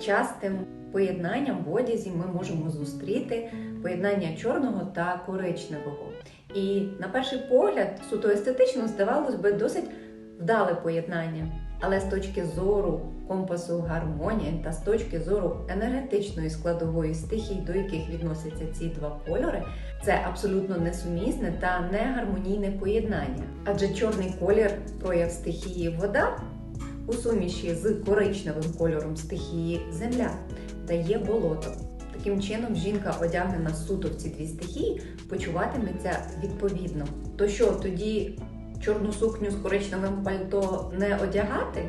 Частим поєднанням в одязі ми можемо зустріти поєднання чорного та коричневого. І на перший погляд, суто естетично, здавалось би, досить вдале поєднання. Але з точки зору компасу гармонії та з точки зору енергетичної складової стихій, до яких відносяться ці два кольори, це абсолютно несумісне та негармонійне поєднання. Адже чорний колір прояв стихії вода у суміші з коричневим кольором стихії земля дає болото. Таким чином, жінка, одягнена суто в ці дві стихії, почуватиметься відповідно. То що тоді чорну сукню з коричневим пальто не одягати?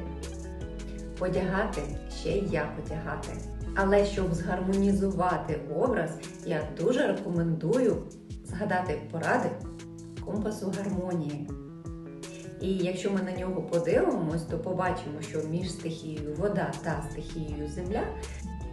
Одягати ще й як одягати. Але щоб згармонізувати образ, я дуже рекомендую згадати поради компасу гармонії. І якщо ми на нього подивимось, то побачимо, що між стихією вода та стихією земля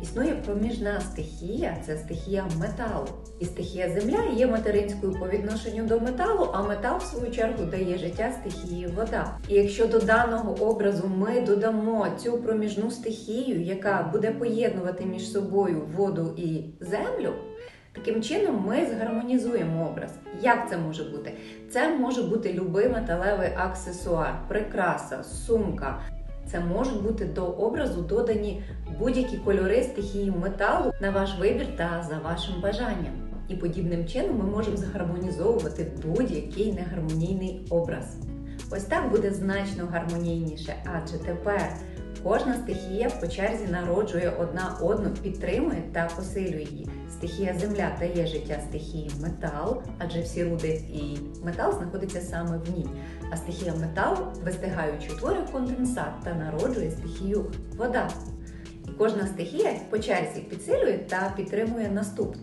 існує проміжна стихія це стихія металу. І стихія земля є материнською по відношенню до металу, а метал, в свою чергу, дає життя стихії вода. І якщо до даного образу ми додамо цю проміжну стихію, яка буде поєднувати між собою воду і землю. Таким чином ми згармонізуємо образ. Як це може бути? Це може бути любий металевий аксесуар, прикраса, сумка. Це можуть бути до образу додані будь-які кольори стихії металу на ваш вибір та за вашим бажанням. І подібним чином ми можемо згармонізовувати будь-який негармонійний образ. Ось так буде значно гармонійніше, адже тепер кожна стихія по черзі народжує одна одну, підтримує та посилює її. Стихія земля дає життя стихії метал, адже всі руди і метал знаходиться саме в ній. А стихія металу, вистигаючи, утворює конденсат та народжує стихію вода. І кожна стихія по черзі підсилює та підтримує наступну.